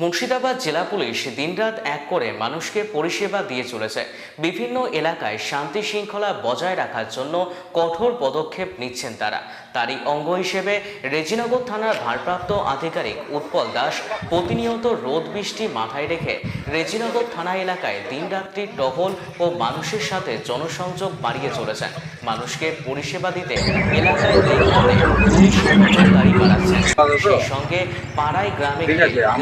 মুর্শিদাবাদ জেলা পুলিশ দিনরাত এক করে মানুষকে পরিষেবা দিয়ে চলেছে। বিভিন্ন এলাকায় শান্তি শৃঙ্খলা বজায় রাখার জন্য কঠোর পদক্ষেপ নিচ্ছেন তারা। তারই অঙ্গ হিসেবে রেজিনগর থানার ভারপ্রাপ্ত আধিকারিক উৎপল দাস প্রতিনিয়ত রোদ বৃষ্টি মাথায় রেখে রেজিনগর থানা এলাকায় দিনরাত্রি টহল ও মানুষের সাথে জনসংযোগ বাড়িয়ে চলেছেন। মানুষকে পরিষেবা দিতে এলাকায় সেই সঙ্গে পাড়ায় গ্রামে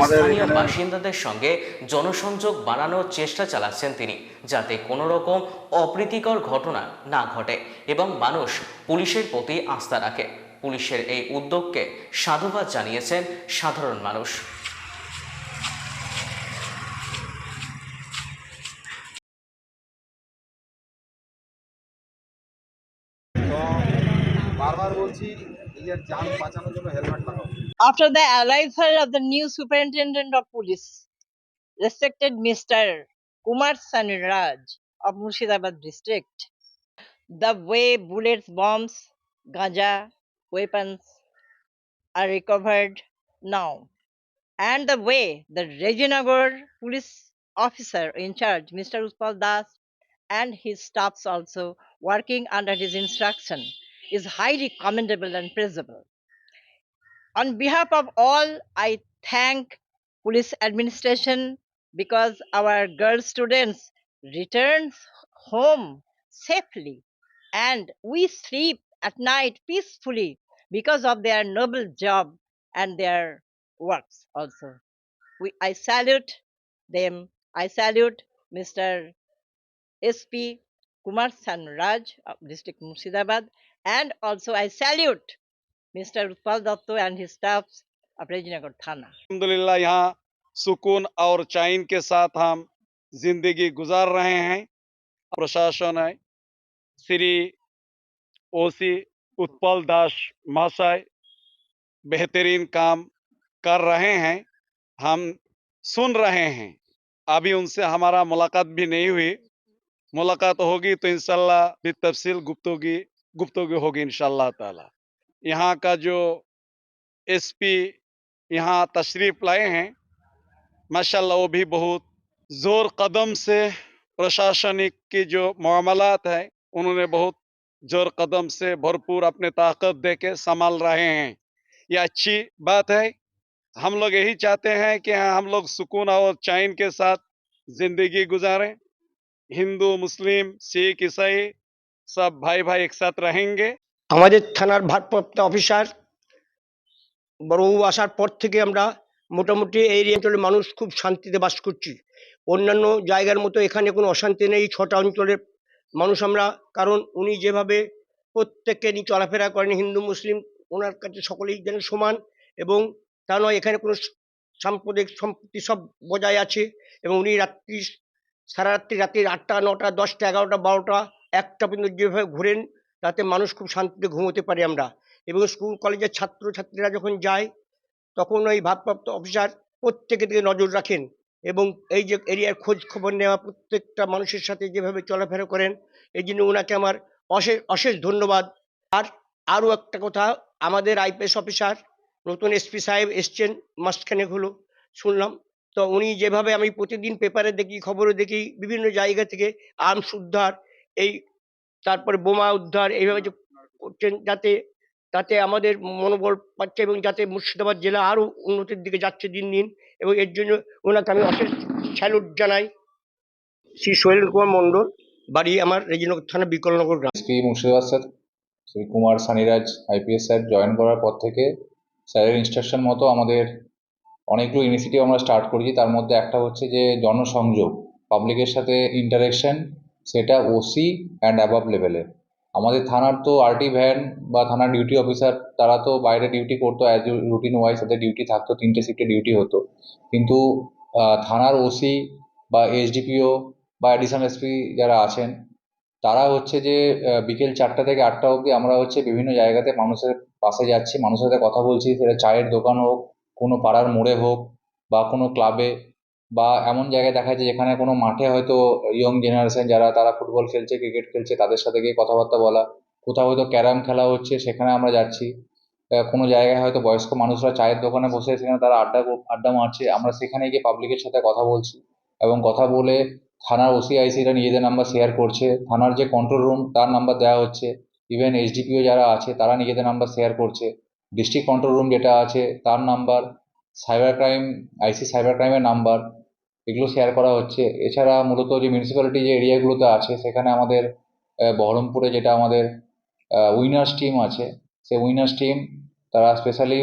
স্থানীয় বাসিন্দাদের সঙ্গে জনসংযোগ বাড়ানোর চেষ্টা চালাচ্ছেন তিনি, যাতে কোনো রকম অপ্রীতিকর ঘটনা না ঘটে এবং মানুষ পুলিশের প্রতি আস্থা রাখে। পুলিশের এই উদ্যোগকে সাধুবাদ জানিয়েছেন সাধারণ মানুষ। বারবার বলছি নিজের যান বাঁচানোর জন্য হেলমেট লাগাও after the arrival of the new superintendent of police, respected Mr. Kumar Saniraj of Murshidabad district, the way bullets, bombs, gaja, weapons are recovered now, and the way the Rajinagar police officer in charge, Mr. Utpal Das, and his staffs also working under his instruction is highly commendable and praisable. On behalf of all, I thank police administration because our girl students returns home safely and we sleep at night peacefully because of their noble job and their works also. We, I salute them. I salute Mr. SP Kumar Sanraj of District Murshidabad and also I salute Mr. Utpal Datto and his staffs of Rajinagar Thana. यहाँ सुकून और चैन के साथ हम ज़िंदगी गुजार रहे हैं प्रशासन है, श्री ओसी उत्पल दास महाशय बेहतरीन काम कर रहे हैं, हम सुन रहे हैं अभी उनसे हमारा मुलाकात भी नहीं हुई मुलाकात होगी तो इंशाल्लाह भी तफसील गुप्तगी गुप्तगी होगी इंशाल्लाह ताला। यहाँ का जो एसपी यहाँ तशरीफ़ लाए हैं माशाल्लाह वो भी बहुत ज़ोर कदम से प्रशासनिक की जो मामलात है उन्होंने बहुत ज़ोर कदम से भरपूर अपने ताकत दे के संभाल रहे हैं। ये अच्छी बात है। हम लोग यही चाहते हैं कि हाँ, हम लोग सुकून और चैन के साथ ज़िंदगी गुजारें। हिंदू मुस्लिम सिख ईसाई सब भाई भाई एक साथ रहेंगे আমাদের থানার ভারপ্রাপ্ত অফিসার বড়বাবু আসার পর থেকে আমরা মোটামুটি এই অঞ্চলের মানুষ খুব শান্তিতে বাস করছি অন্যান্য জায়গার মতো এখানে কোনো অশান্তি নেই ছটা অঞ্চলের মানুষ আমরা কারণ উনি যেভাবে প্রত্যেককে নিয়ে চলাফেরা করেন হিন্দু মুসলিম ওনার কাছে সকলেই যেন সমান এবং তা নয় এখানে কোনো স- সাম্প্রদায়িক সম্পত্তি সব বজায় আছে এবং উনি রাত্রি সারা রাত্রি রাত্রি আটটা নটা দশটা এগারোটা বারোটা একটা পর্যন্ত যেভাবে ঘুরেন, তাতে মানুষ খুব শান্তিতে ঘুমোতে পারি আমরা। এবং স্কুল, কলেজের ছাত্র ছাত্রীরা যখন যায়, তখন ওই ভারপ্রাপ্ত অফিসার প্রত্যেকের দিকে নজর রাখেন এবং এই যে এরিয়ার খোঁজ খবর নেওয়া, প্রত্যেকটা মানুষের সাথে যেভাবে চলাফেরা করেন, এই জন্য ওনাকে আমার অশেষ অশেষ ধন্যবাদ। আর আরও একটা কথা, আমাদের আইপিএস অফিসার, নতুন এসপি সাহেব এসছেন মাসখানেক হলো, শুনলাম। তো উনি যেভাবে আমি প্রতিদিন পেপারে দেখি, খবরে দেখি, বিভিন্ন জায়গা থেকে আর্মস উদ্ধার এই তারপরে বোমা উদ্ধার, এইভাবে যে করছেন যাতে, তাতে আমাদের মনোবল পাচ্ছে এবং যাতে মুর্শিদাবাদ জেলা আরও উন্নতির দিকে যাচ্ছে দিন দিন এবং এর জন্য ওনাকে আমি অশেষ স্যালুট জানাই। শ্রী সোহেল কুমার মণ্ডল, বাড়ি আমার রেজিনগর থানা বিকলনগর গ্রাম। SP Murshidabad sir, Shri Kumar Saniraj, IPS sir join করার পর থেকে স্যারের ইনস্ট্রাকশন মতো আমাদের অনেকগুলো ইনিশিয়েটিভ আমরা স্টার্ট করেছি। তার মধ্যে একটা হচ্ছে যে জনসংযোগ পাবলিকের সাথে ইন্টারেকশন সেটা ওসি অ্যান্ড অ্যাবাভ লেভেলে আমাদের থানার তো আরটি ভ্যান বা থানার ডিউটি অফিসার তারা তো বাইরে ডিউটি করতো অ্যাজ রুটিন ওয়াইজ তাদের ডিউটি থাকতো, তিনটে শিফটে ডিউটি হতো। কিন্তু থানার ওসি বা এসডিপিও বা অ্যাডিশনাল এসপি যারা আছেন, তারা হচ্ছে যে বিকেল চারটা থেকে আটটা অবধি আমরা হচ্ছে বিভিন্ন জায়গাতে মানুষের পাশে যাচ্ছি, মানুষের সাথে কথা বলছি, সেটা চায়ের দোকান হোক, কোনো পাড়ার মোড়ে হোক বা কোনো ক্লাবে বা এমন জায়গায় দেখা যায় যেখানে কোনো মাঠে হয়তো ইয়ং জেনারেশন যারা, তারা ফুটবল খেলছে ক্রিকেট খেলছে, তাদের সাথে গিয়ে কথাবার্তা বলা। কোথাও হয়তো ক্যারাম খেলা হচ্ছে, সেখানে আমরা যাচ্ছি। কোনো জায়গায় হয়তো বয়স্ক মানুষরা চায়ের দোকানে বসে সেখানে তারা আড্ডা আড্ডা মারছে। আমরা সেখানে গিয়ে পাবলিকের সাথে কথা বলছি এবং কথা বলে থানার ওসিআইসিরা নিজেদের নাম্বার শেয়ার করছে। থানার যে কন্ট্রোল রুম তার নাম্বার দেওয়া হচ্ছে। ইভেন এইচডিপিও যারা আছে, তারা নিজেদের নাম্বার শেয়ার করছে। ডিস্ট্রিক্ট কন্ট্রোল রুম যেটা আছে, তার number cyber crime IC cyber ক্রাইমের number এগুলো শেয়ার করা হচ্ছে। এছাড়া মূলত যে মিউনিসিপ্যালিটি যে এরিয়াগুলোতে আছে, সেখানে আমাদের বহরমপুরে যেটা আমাদের উইনার্স টিম আছে সেই উইনার্স টিম তারা স্পেশালি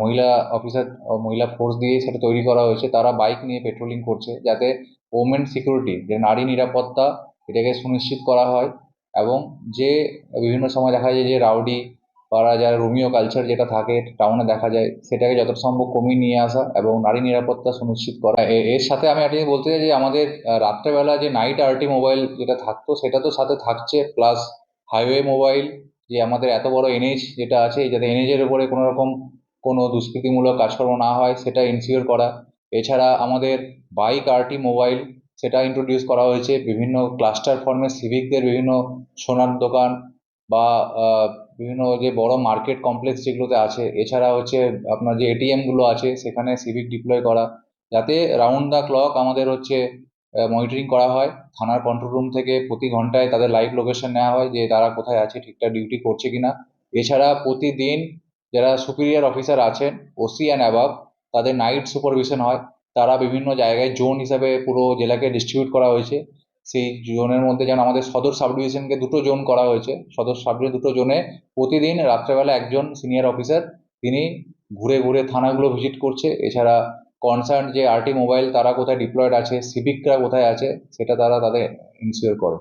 মহিলা অফিসার মহিলা ফোর্স দিয়ে সেটা তৈরি করা হয়েছে। তারা বাইক নিয়ে পেট্রোলিং করছে যাতে ওমেন সিকিউরিটি যে নারী নিরাপত্তা, এটাকে সুনিশ্চিত করা হয়। এবং যে বিভিন্ন সময় দেখা যায় যে রাউডি পাড়া যারা রোমিও কালচার যেটা থাকে টাউনে দেখা যায়, সেটাকে যতটা সম্ভব কমিয়ে নিয়ে আসা এবং নারী নিরাপত্তা সুনিশ্চিত করা। এর সাথে আমি একটা বলতে চাই যে, আমাদের রাত্রেবেলা যে নাইট আরটি মোবাইল যেটা থাকতো, সেটা তো সাথে থাকছে প্লাস হাইওয়ে মোবাইল যে আমাদের এত বড় এনএইচ যেটা আছে, যাতে এনএইচের উপরে কোনো রকম কোনো দুষ্কৃতিমূলক কাজকর্ম না হয়, সেটা ইনসিওর করা। এছাড়া আমাদের বাইক আরটি মোবাইল সেটা ইন্ট্রোডিউস করা হয়েছে বিভিন্ন ক্লাস্টার ফর্মে সিভিকদের বিভিন্ন সোনার দোকান বা বিভিন্ন যে বড় মার্কেট কমপ্লেক্স যেগুলোতে আছে, এছাড়া হচ্ছে আপনার যে এটিএমগুলো আছে, সেখানে সিভিক ডিপ্লয় করা। যাতে রাউন্ড দ্য ক্লক আমাদের হচ্ছে মনিটরিং করা হয়। থানার কন্ট্রোল রুম থেকে প্রতি ঘন্টায় তাদের লাইভ লোকেশন নেওয়া হয় যে তারা কোথায় আছে, ঠিকঠাক ডিউটি করছে কিনা। এছাড়া প্রতিদিন যারা সুপিরিয়র অফিসার আছেন ওসি অ্যান্ড অ্যাবাভ তাদের নাইট সুপারভিশন হয়। তারা বিভিন্ন জায়গায় জোন হিসাবে পুরো জেলাকে ডিস্ট্রিবিউট করা হয়েছে। সেই জোনের মধ্যে যেন আমাদের সদর সাব ডিভিশনকে দুটো জোন করা হয়েছে। সদর সাব দুটো জোনে প্রতিদিন রাত্রেবেলা একজন সিনিয়র অফিসার, তিনি ঘুরে ঘুরে থানাগুলো ভিজিট করছে। এছাড়া কনসার্ন যে আরটি মোবাইল, তারা কোথায় ডিপ্লয়েড আছে, সিভিকরা কোথায় আছে, সেটা তারা তাদের ইনসিওর করে।